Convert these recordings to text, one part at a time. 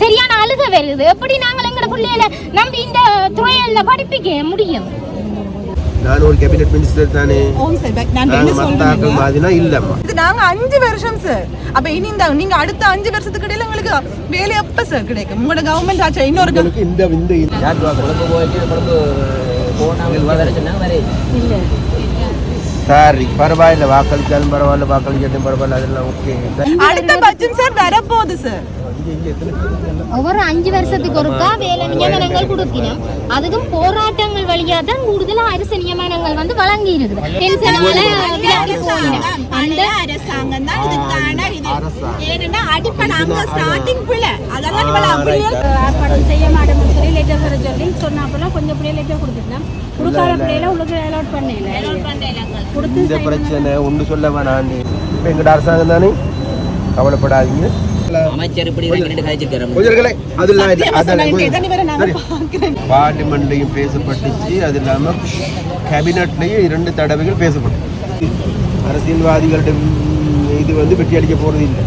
சரியான அழுக வருது. எப்படி நாங்கள் எங்களோட பிள்ளைகளை நம்பி இந்த துறையில படிப்பிக்க முடியும்? நான் ஒரு கேபினெட் மினிஸ்டர் தானே. மாதிரினா இல்லம்மா. இது நாங்க அஞ்சு வருஷம் சார் அப்ப இனி இந்த நீங்க அடுத்த அஞ்சு வருஷத்துக்கு இடையில உங்களுக்கு வேலை எப்ப சார் கிடைக்கும். உங்களோட கவர்மெண்ட் ஆச்சு இன்னொரு இந்த இந்த சாரி பரவாயில்ல வாக்களிச்சாலும் பரவாயில்ல வாக்களிச்சாலும் பரவாயில்ல அதெல்லாம் ஓகே அடுத்த பட்ஜெட் சார் வரப்போகுது சார் ஒவ்வொரு அஞ்சு வருஷத்துக்கு ஒருக்கா வேலை நியமனங்கள் கொடுக்கணும். அதுக்கும் போராட்டங்கள் வழியா தான் கூடுதலா அரசு நியமனங்கள் வந்து வழங்கி இருக்குது பென்ஷனால அந்த அரசாங்கம் தான் இதுக்கான இது. ஏன்னா அடிப்படை அங்க ஸ்டார்டிங் பிள்ளை. அதெல்லாம் செய்ய மாட்டோம்னு சொல்லி லெட்டர் தர சொல்லி சொன்னாப்பெல்லாம் கொஞ்சம் பிள்ளை லெட்டர் கொடுத்துட்டோம் கொடுக்காத பிள்ளையில உங்களுக்கு அலோட் பண்ணல. கொடுத்து இந்த பிரச்சனை ஒன்று சொல்ல வேணாம் இப்போ எங்கட அரசாங்கம் தானே? கவலைப்படாதீங்க. அமைச்சர் இப்படி பார்லிமெண்ட்லையும் பேசப்பட்டுச்சு. அது இல்லாமல் கேபினட்லையும் இரண்டு தடவைகள் பேசப்பட்டு அரசியல்வாதிகளுடைய ம், இது வந்து வெற்றி அளிக்க போகிறது இல்லை.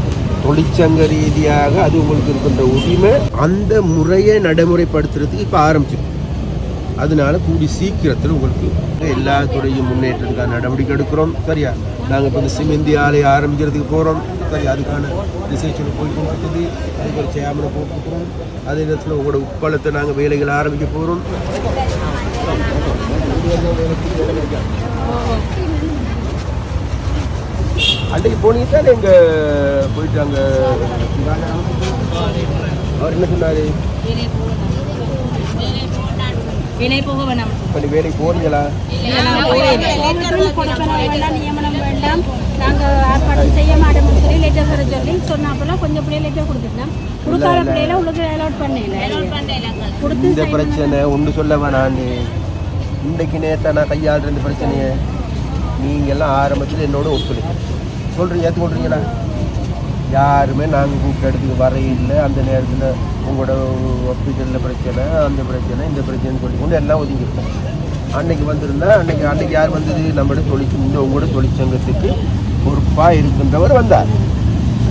தொழிற்சங்க ரீதியாக அது உங்களுக்கு இருக்கின்ற உரிமை. அந்த முறையை நடைமுறைப்படுத்துறதுக்கு இப்போ ஆரம்பிச்சிருக்கு. அதனால கூடி சீக்கிரத்தில் உங்களுக்கு எல்லா துறையும் முன்னேற்றத்துக்கான நடவடிக்கை எடுக்கிறோம். சரியா? நாங்கள் இப்போ இந்த சிமெந்தி ஆலை ஆரம்பிக்கிறதுக்கு போகிறோம் சரி அதுக்கான ரிசர்ச்சில் போய் கொண்டிருக்குது அதுக்கு ஒரு சேமனை போட்டுருக்குறோம் அதே நேரத்தில் உங்களோட உப்பளத்தை நாங்கள் வேலைகள் ஆரம்பிக்க போகிறோம் அன்றைக்கு போனீங்க தான் எங்கே போயிட்டு அங்கே அவர் என்ன சொன்னார் வினை போக வேணாம் வேலைக்கு போறீங்களா நியமனம் வேண்டாம் நாங்கள் ஆர்ப்பாட்டம் செய்ய மாட்டோம்னு சொல்லி லெட்டர் தர சொல்லி சொன்னாப்பெல்லாம் கொஞ்சம் பிள்ளை லெட்டர் கொடுத்துட்டோம். கொடுக்காத பிள்ளையில உங்களுக்கு அலோட் பண்ணல கொடுத்து இந்த பிரச்சனை ஒன்று சொல்ல வேணான்னு. இன்றைக்கு நேற்று நான் கையாளுற இந்த பிரச்சனையை நீங்கள் எல்லாம் ஆரம்பத்தில் என்னோட ஒத்துழைப்பு சொல்கிறீங்க ஏற்றுக்கொள்றீங்களா யாருமே நாங்கள் கூப்பிட்ட இடத்துக்கு வர இல்லை. அந்த நேரத்தில் உங்களோட ஹாஸ்பிட்டலில் பிரச்சனை அந்த பிரச்சனை இந்த பிரச்சனை சொல்லி கொண்டு எல்லாம் ஒதுங்கிருக்கோம் அன்னைக்கு வந்திருந்தா அன்னைக்கு அன்னைக்கு யார் வந்தது? நம்மளோட தொழிற்சி இந்த உங்களோட தொழிற்சங்கத்துக்கு பொறுப்பாக இருக்கின்றவர் வந்தார்.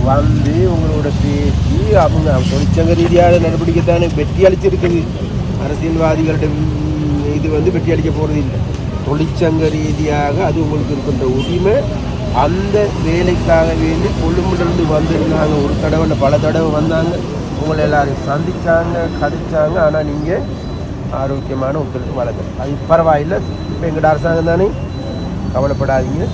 வந்து உங்களோட பேசி அவங்க தொழிற்சங்க ரீதியான நடவடிக்கை தானே வெற்றி அளிச்சிருக்குது. அரசியல்வாதிகளோட இது வந்து வெற்றி அளிக்க போகிறது இல்லை. தொழிற்சங்க ரீதியாக அது உங்களுக்கு இருக்கின்ற உரிமை. அந்த வேலைக்காக வேண்டி கொழும்புலேருந்து வந்திருந்தாங்க. ஒரு தடவை இல்லை பல தடவை வந்தாங்க. உங்களை எல்லாரையும் சந்தித்தாங்க கதைச்சாங்க. ஆனால் நீங்கள் ஆரோக்கியமான ஒருத்தருக்கு வழங்க அது பரவாயில்லை. இப்போ எங்கள்ட அரசாங்கம் தானே? கவலைப்படாதீங்க.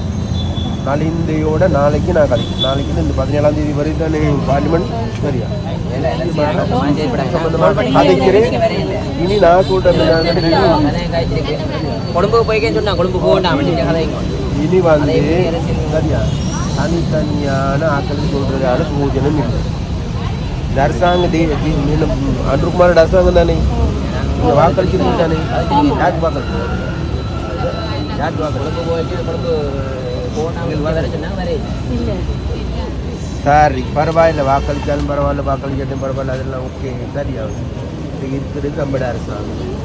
நலிந்தையோட நாளைக்கு நான் கதை நாளைக்கு இந்த பதினேழாம் தேதி வரை தானே பார்லிமெண்ட் சரியா? கதைக்கிறேன் இனி நான் போய்க்கேன்னு சொன்னா கொழும்பு இனி வந்து சரியா? தனித்தனியான ஆக்களுக்கு சொல்றதால பூஜனம் இல்லை. இந்த அரசாங்க அன்றுகுமாரோட அரசாங்கம் தானே? நீங்க வாக்களிச்சிருக்கு தானே? யாருக்கு வாக்களிச்சு யாருக்கு வாக்களி சரி பரவாயில்ல. வாக்களிச்சாலும் பரவாயில்ல வாக்களிச்சாலும் பரவாயில்ல. அதெல்லாம் ஓகே. சரியா இது இருக்கிறது நம்மளோட அரசாங்கம்.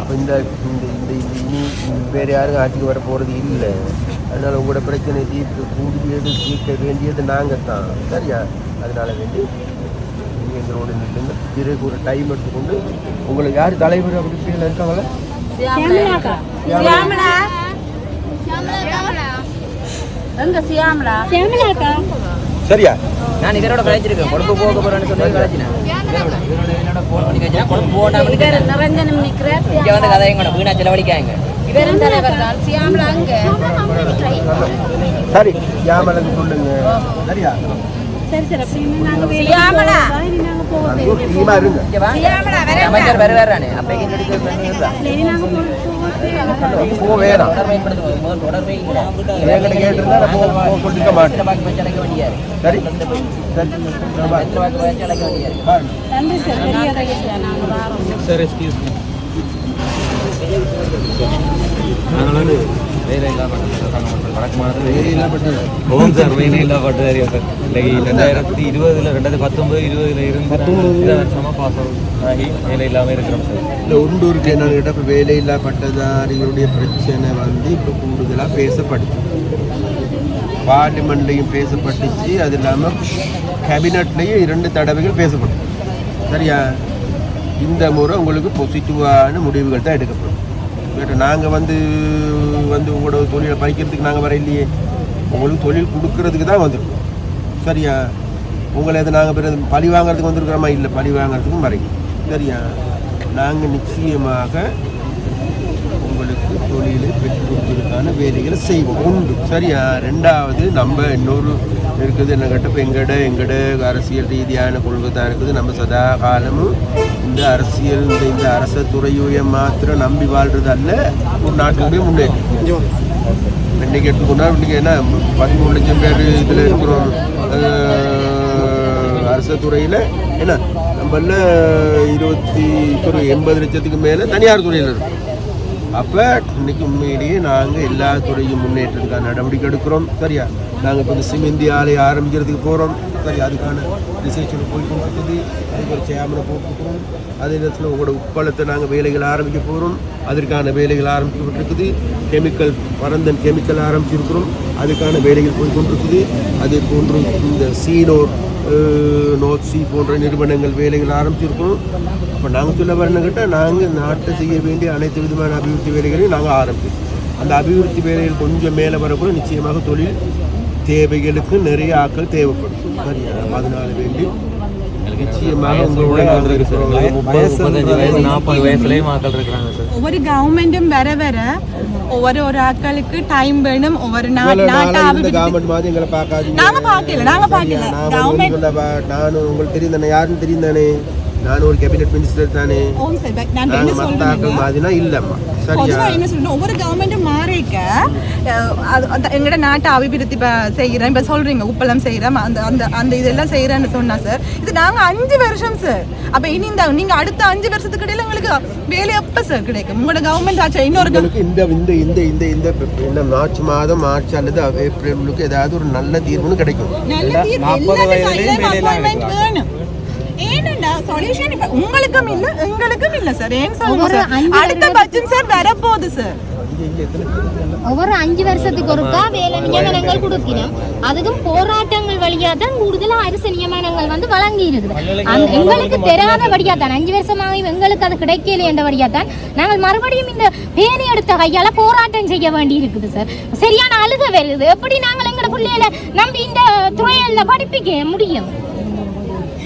அப்போ இந்த இந்த இந்த இனி வேறு யாரும் ஆட்சிக்கு வர போகிறது இல்லை. அதனால் உங்களோட பிரச்சனை தீர்த்து கூடியது தீர்க்க வேண்டியது நாங்கள் தான். சரியா? அதனால வேண்டி நீங்கள் எங்களோட நில்லுங்க பிறகு ஒரு டைம் எடுத்துக்கொண்டு உங்களுக்கு யார் தலைவர் அப்படி இப்படிலாம் இருக்காங்களா? எங்க சியாமலா? சியாமலாக்கா? சரியா? நான் இதனோட கழிச்சிருக்கேன் கொழும்பு போக போறேன்னு சொல்லி கழிச்சினேன் இதனோட ஃபோன் பண்ணி கழிச்சினா கொழும்பு இவர் நிரஞ்சனம் நிக்கிறார் இங்கே வந்து கதைங்க வீணா செலவழிக்காங்க. இவரும் தலைவர் தான் சியாமலா அங்க? சரி யாமலங்க சொல்லுங்க. சரியா? சரி சரி அப்ப இனிமே நாங்க வேலைக்கு சியாமலா. போறதா, இனி நாங்க போக அது ஒரு டீமாக இருங்க இங்கே வா அமைச்சர் வேறு வேறானே அப்போ சொல்லிட்டு இனி நாங்க போ- போக நீங்க போக வேணாம் தொடர்பை படுத்துவோம் முதல் தொடர்பை என்கிட்ட கேட்டிருந்தா நான் போக போக சொல்லிக்க மாட்டேன் பாக்கி வச்சு அழைக்க வேண்டியாரு சரி சரி நான் பாரு. எத்தனை பாக்கி வச்சு அழைக்க வேண்டியாரு பாரு. நன்றி சார் பெரிய கையா நாங்க வாரோம் சார் எக்ஸ்கியூஸ் மீ நாங்கள் வந்து வேலை இல்லாமல் வழக்கமானது வேலை இல்லாப்பட்டு ஓம் சார் வேலை இல்லாப்பட்டு சார் இன்னைக்கு ரெண்டாயிரத்தி இருபதுல ரெண்டாயிரத்தி பத்தொன்பது இருபதுல இருந்து இந்த வருஷமாக பாஸ் ஆகி வேலை இல்லாமல் இருக்கிறோம் சார் இந்த உள்ளூருக்கு என்னன்னு கேட்டால் இப்போ வேலை இல்லா பட்டதாரிகளுடைய பிரச்சனை வந்து இப்போ கூடுதலாக பேசப்படுது பார்லிமெண்ட்லையும் பேசப்பட்டுச்சு அது இல்லாமல் கேபினட்லேயும் இரண்டு தடவைகள் பேசப்படும் சரியா இந்த முறை உங்களுக்கு பாசிட்டிவான முடிவுகள் தான் எடுக்கப்படும். கேட்டு நாங்கள் வந்து வந்து உங்களோட தொழிலை பறிக்கிறதுக்கு நாங்கள் வர இல்லையே. உங்களுக்கு தொழில் கொடுக்கறதுக்கு தான் வந்திருக்கோம். சரியா? உங்களை எது நாங்கள் பிறகு பழி வாங்குறதுக்கு வந்திருக்கிறோமா? இல்லை பழி வாங்குறதுக்கும் வரைக்கும் சரியா? நாங்கள் நிச்சயமாக உங்களுக்கு தொழிலை பெற்றுக் கொடுப்பதற்கான வேலைகளை செய்வோம். உண்டு சரியா? ரெண்டாவது நம்ம இன்னொரு இருக்குது என்ன கேட்டப்போ? எங்கட எங்கட அரசியல் ரீதியான கொள்கை தான் இருக்குது. நம்ம சதா காலமும் இந்த அரசியல் இந்த இந்த அரச துறையுடைய மாத்திரம் நம்பி வாழ்றது அல்ல. ஒரு நாட்டுடைய முன்னேற்றம் இன்னைக்கு எடுத்துக்கொண்டா இன்னைக்கு என்ன பதிமூணு லட்சம் பேர் இதில் இருக்கிறோம். அரசு துறையில் என்ன நம்மள இருபத்தி ஒரு எண்பது லட்சத்துக்கு மேலே தனியார் துறையில் இருக்கும் அப்போ இன்னைக்கு முன்னாடியே நாங்கள் எல்லா துறையும் முன்னேற்றத்துக்கான நடவடிக்கை எடுக்கிறோம். சரியா? நாங்கள் இப்போ இந்த சிமெந்தி ஆலை ஆரம்பிக்கிறதுக்கு போகிறோம் சரி அதுக்கான ரிசர்ச்சில் போய் கொண்டிருக்குது அதுக்கு ஒரு சேமனை போட்டுக்கிறோம் அதே நேரத்தில் உங்களோட உப்பளத்தை நாங்கள் வேலைகள் ஆரம்பிக்க போகிறோம் அதற்கான வேலைகள் ஆரம்பிக்கப்பட்டிருக்குது. கெமிக்கல் பரந்தன் கெமிக்கல் ஆரம்பிச்சிருக்கிறோம். அதுக்கான வேலைகள் போய் கொண்டிருக்குது. அதே போன்று இந்த சீனோர் நோட் சி போன்ற நிறுவனங்கள் வேலைகள் ஆரம்பிச்சிருக்கிறோம் அப்போ நாங்கள் சொல்ல வரணுக்கிட்ட நாங்கள் நாட்டை செய்ய வேண்டிய அனைத்து விதமான அபிவிருத்தி வேலைகளையும் நாங்கள் ஆரம்பிச்சோம் அந்த அபிவிருத்தி வேலைகள் கொஞ்சம் மேலே வரக்கூட நிச்சயமாக தொழில் தேவைகளுக்கு நிறைய ஆட்கள் தேவைப்படும். சரியா? அதனால வேண்டி ஒவ்வொரு கவர்மெண்ட்டும் வர வர ஒவ்வொரு ஒரு ஆட்களுக்கு டைம் வேணும். ஒவ்வொரு நாங்க பார்க்கல நாங்க பார்க்கல. நானும் உங்களுக்கு தெரியும் தானே யாருன்னு தெரியும் தானே நானும் ஒரு கேபினெட் மினிஸ்டர் தானே. நான் நாங்கள் ஆட்கள் மாதிரினா இல்லைம்மா. சரியா என்ன சொல்லணும் ஒவ்வொரு கவர்மெண்ட்டும் மாறிக்க எங்கட நாட்டை அபிவிருத்தி இப்ப செய்யறேன். இப்ப சொல்றீங்க உப்பளம் செய்யறேன் அந்த அந்த அந்த இதெல்லாம் செய்யறேன்னு சொன்னா சார் இது நாங்க அஞ்சு வருஷம் சார் அப்ப இனி இந்த நீங்க அடுத்த அஞ்சு வருஷத்துக்கு இடையில எங்களுக்கு வேலை எப்ப சார் கிடைக்கும்? உங்களோட கவர்மெண்ட் ஆச்சு? இன்னொரு உங்களுக்கு இந்த இந்த இந்த இந்த இந்த என்ன மார்ச் மாதம் மார்ச் அல்லது ஏப்ரலுக்கு ஏதாவது ஒரு நல்ல தீர்வுன்னு கிடைக்கும் நல்ல தீர்வு எல்லாத்துக்கும் எல்லா appointment வேணும் ஏனண்டா சொல்யூஷன் இப்ப உங்களுக்கும் இல்ல எங்களுக்கும் இல்ல சார் ஏன் சொல்லுங்க ஒவ்வொரு சார் அஞ்சு அடுத்த பட்ஜெட் சார் வரப்போகுது சார் ஒவ்வொரு அஞ்சு வருஷத்துக்கு ஒருக்கா வேலை நியமனங்கள் கொடுக்கணும். அதுக்கும் போராட்டங்கள் வழியா தான் கூடுதலா அரசு நியமனங்கள் வந்து வழங்கி இருக்குது எங்களுக்கு தெரியாதபடியா தான் அஞ்சு வருஷமாக எங்களுக்கு அது கிடைக்கல என்றபடியா தான் நாங்கள் மறுபடியும் இந்த பேணி எடுத்த கையால போராட்டம் செய்ய வேண்டி இருக்குது சார் சரியான அழுக வருது. எப்படி நாங்கள் எங்களோட பிள்ளைகளை நம்பி இந்த துறையில படிப்பிக்க முடியும்?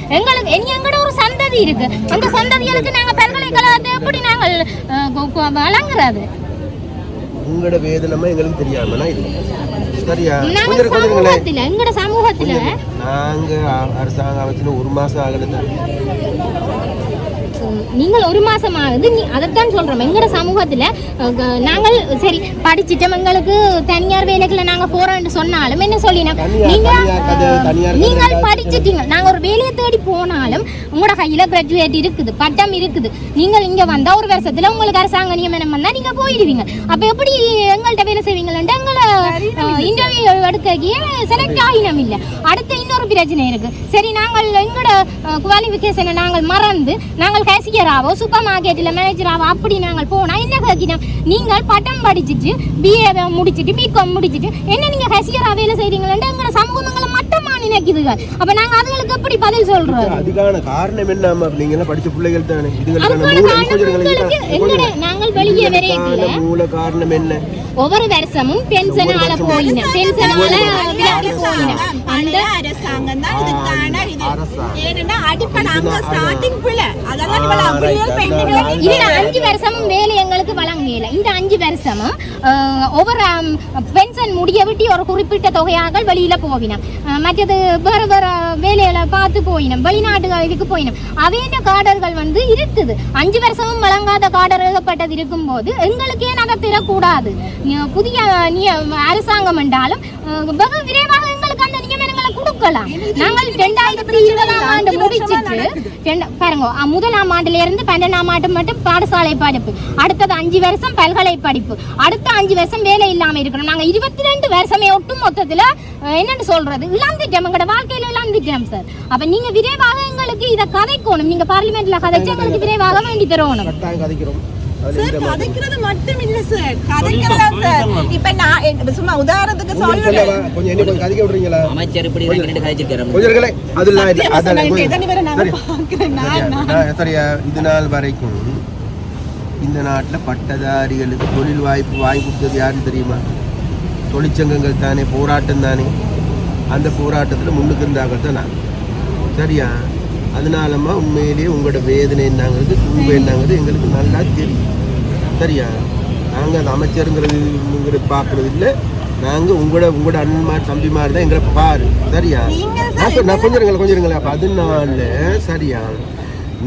எங்களுக்கு இனி எங்கட ஒரு சந்ததி இருக்கு. அந்த சந்ததிகளுக்கு நாங்க பல்கலைக்கழகத்தை எப்படி நாங்கள் வழங்குறது? உங்களோட வேதனமா எங்களுக்கு தெரியாமனா இல்லை. சரியா? எங்கட சமூகத்துல? நாங்க அ- அரசாங்கம் அமைச்சு ஒரு மாசம் ஆகல நீங்கள் ஒரு மாசம் ஆகுது நீ அதைத்தான் சொல்றோம். எங்கட சமூகத்துல நாங்கள் சரி படிச்சிட்டோம். எங்களுக்கு தனியார் வேலைகளை நாங்க போறோம்னு சொன்னாலும் என்ன சொல்லினா நீங்கள் ஏதாவது படிச்சிட்டீங்க. நாங்க ஒரு வேலையை தேடி போனாலும் உங்களோட கையில கிராஜுவேட் இருக்குது பட்டம் இருக்குது. நீங்கள் இங்க வந்தா ஒரு வருஷத்துல உங்களுக்கு அரசாங்க நியமனம் வந்தா நீங்க போயிடுவீங்க. அப்ப எப்படி எங்கள்கிட்ட வேலை செய்வீங்களா எங்களை இன்டர்வியூ எடுக்க செலக்ட் ஆகினம் இல்ல அடுத்த இன்னொரு பிரச்சனை இருக்கு. சரி நாங்கள் எங்களோட குவாலிஃபிகேஷனை நாங்கள் மறந்து நாங்கள் கேசியராவோ சூப்பர் மார்க்கெட்டில் மேனேஜராவோ அப்படி நாங்கள் போனா என்ன கேட்கணும் நீங்கள் பட்டம் படிச்சுட்டு பிஏ முடிச்சுட்டு பிகாம் முடிச்சுட்டு என்ன நீங்க கேசியரா வேலை செய்றீங்களா எங்களை சமூகங்களை மட்டும் நினைக்குதுங்க அப்ப நாங்க அதுங்களுக்கு எப்படி பதில் சொல்றோம் அதுக்கான காரணம் என்ன நீங்க எல்லாம் படிச்ச பிள்ளைகள் தானே. இதுகளுக்கான அதுக்கான மூல காரணம் கொஞ்சம் உங்களுக்கு இதுக்கான- எங்கட கொஞ்சம் நாங்கள் வெளியே வரையில இதுக்கான மூல காரணம் என்ன? ஒவ்வொரு வருஷமும் பென்ஷனால போயின. பென்ஷனால விலகி போயின. அந்த அரசாங்கம் தான் இதுக்கான இது. அரசாங்கம். ஏன்னா அடிப்படை அங்க ஸ்டார்டிங் பிள்ளை. அதெல்லாம் ஆ, இவ்வளவு right. பிள்ளைகள் பெண்கள் அதான் இதுல அஞ்சு வருஷமும் வேலை எங்களுக்கு வழங்கல. இந்த அஞ்சு வருஷமும் ஒவ்வொரு பென்ஷன் முடிய விட்டு ஒரு குறிப்பிட்ட தொகையாக வெளியில போவினோம் மற்றது வேற வேற வேலையில பார்த்து போயினோம். வெளிநாட்டு இதுக்கு போயினோம். அவையின காடர்கள் வந்து இருக்குது. அஞ்சு வருஷமும் வழங்காத காடர் எழுதப்பட்டது இருக்கும்போது எங்களுக்கே ஏன் தரக்கூடாது புதிய நிய- அரசாங்கம் என்றாலும் வெகு விரைவாக எங்களுக்கு அந்த கொடுக்கலாம் நாங்கள் ரெண்டாயிரத்தி இருபதாம் ஆண்டு முடிச்சிட்டு பாருங்க முதலாம் ஆண்டுல இருந்து பன்னெண்டாம் ஆண்டு மட்டும் பாடசாலை படிப்பு அடுத்தது அஞ்சு வருஷம் பல்கலை படிப்பு அடுத்த அஞ்சு வருஷம் வேலை இல்லாம இருக்கணும் நாங்க இருபத்தி ரெண்டு வருஷமே ஒட்டு மொத்தத்துல என்னன்னு சொல்றது? இழந்துட்டோம் எங்களோட வாழ்க்கையில இழந்துட்டோம் சார் அப்ப நீங்க விரைவாக எங்களுக்கு இதை கதைக்கணும். நீங்க பார்லிமெண்ட்ல கதைச்சு எங்களுக்கு விரைவாக வேண்டி தரணும். கதைக்கிறோம். சார் கதைக்கிறது மட்டும் இல்ல சார் கதைக்கலாம் சார் இப்ப நான் சும்மா உதாரணத்துக்கு சொல்றேன் கொஞ்சம் என்ன கொஞ்சம் கதைக்க விடுறீங்களா அமைச்சர் இப்படி ரெண்டு இல்லை எத்தனை பேரை நான் நான் சரியா இது நாள் வரைக்கும் இந்த நாட்டில் பட்டதாரிகளுக்கு தொழில் வாய்ப்பு வாங்கி கொடுத்தது யாரு தெரியுமா தொழிற்சங்கங்கள் தானே போராட்டம் தானே அந்த போராட்டத்தில் முன்னுக்கு இருந்தாங்க தான் நான் சரியா அதனாலம்மா உண்மையிலேயே உங்களோட வேதனை என்னங்கிறது துன்பம் என்னங்கிறது எங்களுக்கு நல்லா தெரியும். சரியா? நாங்கள் அந்த அமைச்சருங்கிறது பார்க்குறது இல்லை. நாங்கள் உங்களோட உங்களோட அண்ணன்மார் தம்பிமார் தான் எங்களை பாரு. சரியா? நான் கொஞ்சம் இருங்களேன் கொஞ்சம் இருங்களேன். அப்போ அதனால சரியா?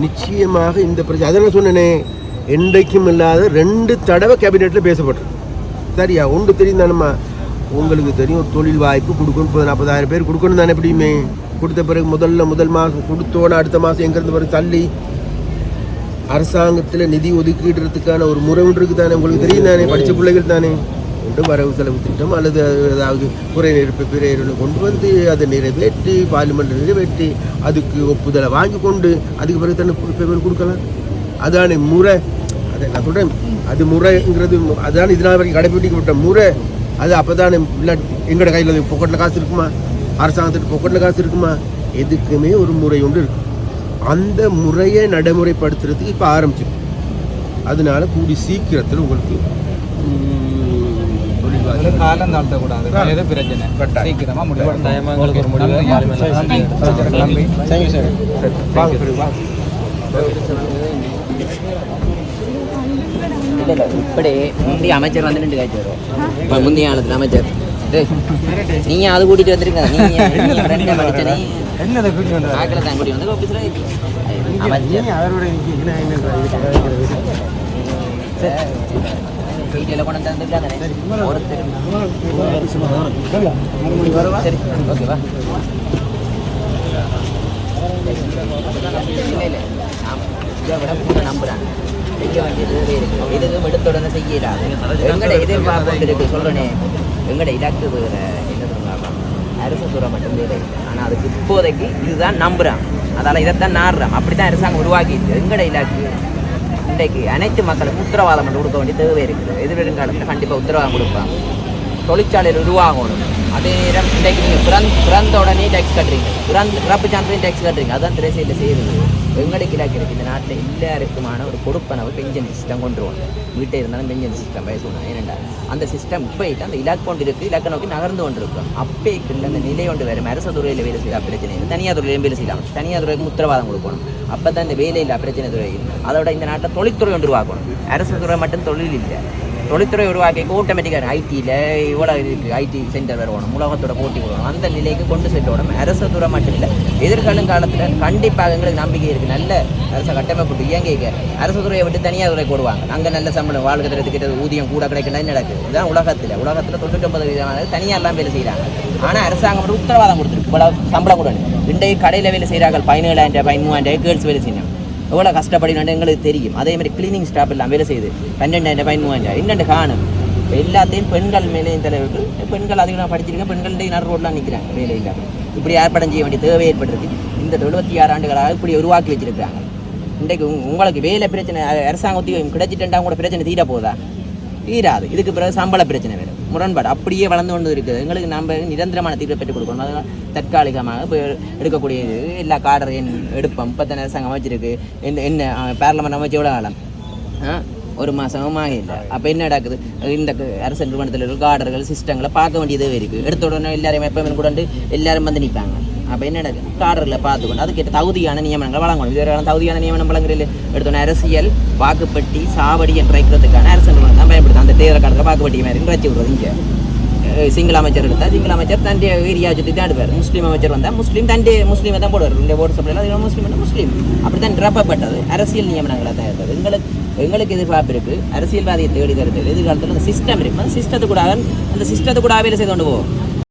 நிச்சயமாக இந்த பிரச்சனை அதை நான் சொன்னேனே என்றைக்கும் இல்லாத ரெண்டு தடவை கேபினெட்டில் பேசப்பட்டிருக்கு சரியா? ஒன்று தெரியும் தானம்மா? உங்களுக்கு தெரியும் தொழில் வாய்ப்பு கொடுக்கணும் நாற்பதாயிரம் பேர் கொடுக்கணும் தானே எப்படியுமே? கொடுத்த பிறகு முதல்ல முதல் மாதம் கொடுத்தோன்னு அடுத்த மாதம் எங்கேருந்து பிறகு தள்ளி அரசாங்கத்தில் நிதி ஒதுக்கீடுறதுக்கான ஒரு முறை ஒன்று இருக்குது தானே உங்களுக்கு தெரியும் தானே? படித்த பிள்ளைகள் தானே? ஒன்று வரவு செலவு திட்டம் அல்லது ஏதாவது குறை நிரப்பு பிறையிறனை கொண்டு வந்து அதை நிறைவேற்றி பார்லிமெண்ட் நிறைவேற்றி அதுக்கு ஒப்புதலை வாங்கி கொண்டு அதுக்கு பிறகு தானே பேமெண்ட் கொடுக்கலாம். அதானே முறை. அதை நான் சொல்கிறேன் அது முறைங்கிறது அதானே இதனால் வரைக்கும் கடைபிடிக்கப்பட்ட முறை. அது அப்போ தானே இல்லாட்டி எங்களோட கையில் பொக்கட்டில் காசு இருக்குமா? அரசாங்கத்துக்கு பொக்கெட்டில் காசு இருக்குமா? எதுக்குமே ஒரு முறை ஒன்று இருக்கு. அந்த முறையை நடைமுறைப்படுத்துறதுக்கு இப்போ ஆரம்பிச்சிருக்கு. அதனால கூடி சீக்கிரத்தில் உங்களுக்கு காலம் தாழ்த்த கூடாது. பிரச்சனை. சீக்கிரமா நன்றி. இப்படி முந்தைய அமைச்சர் வந்து ரெண்டு காய்ச்சி வரும் இப்ப முந்தைய காலத்துல அமைச்சர் நீங்க அது கூட்டிட்டு வந்திருக்க நீ என்னதை கூட்டி வந்தாரு? ஆக்களை தான் கூட்டி வந்து ஆபீஸ்ல அமைச்சர் அவரோட வீட்டில கொண்டு வந்துருக்காங்க ஒருத்தர் சரி ஓகேவா இல்லை இல்லை நான் இதை விட கூட நம்புறேன் செய்ய வேண்டியது இருக்கு இதுவும் எடுத்த உடனே செய்யலாது எங்கட எதிர்பார்ப்பு இருக்கு சொல்றேனே எங்கட இலக்கு வேற என்ன சொல்லுவாங்க அரசு துறை மட்டும் வேலை ஆனால் அதுக்கு இப்போதைக்கு இதுதான் நம்புகிறான் அதால இதைத்தான் நாடுறான் அப்படி தான் அரசாங்கம் உருவாக்கிட்டு எங்கட இலக்கு? இன்றைக்கு அனைத்து மக்களுக்கும் உத்தரவாதம் மட்டும் கொடுக்க வேண்டிய தேவை இருக்குது. எதிர்வருங்காலத்தில் கண்டிப்பாக உத்தரவாதம் கொடுப்பாங்க. தொழிற்சாலையில் உருவாகணும். அதே நேரம் இன்றைக்கு நீங்கள் பிறந்த பிறந்த உடனே டேக்ஸ் கட்டுறீங்க. பிறந்த பிறப்பு சான்றிதழ் டேக்ஸ் கட்டுறீங்க. அதான் திரைசையில் செய்யுது எங்களுக்கு இலாக்கு இந்த நாட்டில் எல்லாருக்குமான ஒரு கொடுப்பனவு பென்ஷன் சிஸ்டம் கொண்டு வந்து வீட்டை இருந்தாலும் பென்ஷன் சிஸ்டம் பேசணும் ஏனென்றால் அந்த சிஸ்டம் இப்போயிட்டு அந்த இலக்கு கொண்டு இருக்குது இலக்க நோக்கி நகர்ந்து கொண்டு இருக்கும் அப்பேக்கு இல்லை அந்த நிலை கொண்டு வேறு அரசு துறையில் வேலை செய்யலாம் பிரச்சனை இல்லை. தனியார் துறையிலும் வேலை செய்யலாம். தனியார் துறைக்கு உத்தரவாதம் கொடுக்கணும். அப்போ தான் இந்த வேலை இல்லை பிரச்சனை துறை அதோட இந்த நாட்டில் தொழில்துறை ஒன்று வாக்கணும் அரசு துறை மட்டும் தொழில் இல்லை. தொழில்துறை உருவாக்கி ஆட்டோமேட்டிக்காக ஐடியில் இவ்வளோ இருக்குது ஐடி சென்டர் வரணும் உலகத்தோட போட்டி வரணும் அந்த நிலைக்கு கொண்டு செல்லணும் அரசு துறை மட்டும் இல்லை எதிர்காலம் காலத்தில் கண்டிப்பாக எங்களுக்கு நம்பிக்கை இருக்குது நல்ல அரசு கட்டமைப்பு இயங்கிக்க. அரசு துறையை விட்டு தனியார் துறை போடுவாங்க. அங்கே நல்ல சம்பளம் வாழ்க்கை தரத்துக்கிட்ட ஊதியம் கூட கிடைக்கணும். நடக்குது. இதுதான் உலகத்தில். உலகத்தில் தொண்ணூற்றொம்பது விதமான தனியார்லாம் வேலை செய்கிறாங்க ஆனால் அரசாங்கம் உத்தரவாதம் கொடுத்துருக்கு. இவ்வளோ சம்பளம் கூட இன்றைக்கு கடையில் வேலை செய்கிறார்கள் பதினேழாயிரம் பதிமூவாயிரம் கேர்ள்ஸ் வேலை செய்யணும் எவ்வளோ கஷ்டப்படினாண்டு எங்களுக்கு தெரியும். அதே மாதிரி கிளீனிங் ஸ்டாப் எல்லாம் வேலை செய்யுது பன்னெண்டாயிரம் பதிமூவாயிரம் இன்னண்டு காணும்? எல்லாத்தையும் பெண்கள் மேலேயும் தலைவர்கள் பெண்கள் அதிகமாக படிச்சிருக்கேன் பெண்கள் நடு ரோட்லாம் நிற்கிறேன் வேலை இல்லாமல் இப்படி ஏற்பாடம் செய்ய வேண்டிய தேவை ஏற்பட்டிருக்கு இந்த எழுபத்தி ஆறு ஆண்டுகளாக இப்படி உருவாக்கி வச்சிருக்காங்க இன்றைக்கு உங்களுக்கு வேலை பிரச்சனை அரசாங்கத்தையும் அரசாங்க கிடைச்சிட்டா கூட பிரச்சனை தீர போதா தீராது. இதுக்கு பிறகு சம்பள பிரச்சனை வேறு முரண்பாடு அப்படியே வளர்ந்து கொண்டு இருக்குது. எங்களுக்கு நம்ம நிரந்தரமான தீர்வை பெற்றுக் கொடுக்கணும். அதனால் தற்காலிகமாக இப்போ எடுக்கக்கூடியது. எல்லா காடரையும் எடுப்போம். இப்போ அரசாங்கம் அமைச்சிருக்கு. என்ன என்ன பார்லமெண்ட் அமைச்சு எவ்வளோ காலம்? ஒரு மாதமும் இல்லை அப்போ என்ன நடக்குது? இந்த அரசு நிறுவனத்தில் இருக்க ஆர்டர்கள் சிஸ்டங்களை பார்க்க வேண்டியதே இருக்குது எடுத்த உடனே எல்லாரையும் எப்போ கூட எல்லாரும் வந்து நிற்பாங்க அப்போ என்ன நடக்குது காடர்களை பார்த்துக்கணும். அதுக்கேற்ற தகுதியான நியமனங்கள் வழங்கணும். இதுவரை தகுதியான நியமனம் வழங்குறது எடுத்தோன்னா அரசியல் வாக்குப்பட்டி சாவடி என்று வைக்கிறதுக்கான அரசு நிறுவனம் தான் பயன்படுத்தும். அந்த தேர்தல் காலத்தில் வாக்குப்பட்டி மாதிரி வச்சு விடுறது இங்கே. சிங்கள அமைச்சர் எடுத்தால் சிங்கள அமைச்சர் தன் ஏரியா சுற்றி தான் எடுப்பார் முஸ்லீம் அமைச்சர் வந்தால் முஸ்லீம் தன் முஸ்லீமை தான் போடுவார். இந்த ஓட்டு சப்ளையில் அதிகமாக முஸ்லீம் வந்து முஸ்லீம். அப்படி தான் நிரப்பப்பட்டது. அரசியல் நியமனங்களை தான் இருந்தது எங்களுக்கு எங்களுக்கு எதிர்பார்ப்பு இருக்குது அரசியல்வாதியை தேடி தருது. எதிர்காலத்தில் அந்த சிஸ்டம் இருக்கும் அந்த சிஸ்டத்துக்கூடாக அந்த சிஸ்டத்துக்கூடாக வேலை செய்து கொண்டு போவோம்.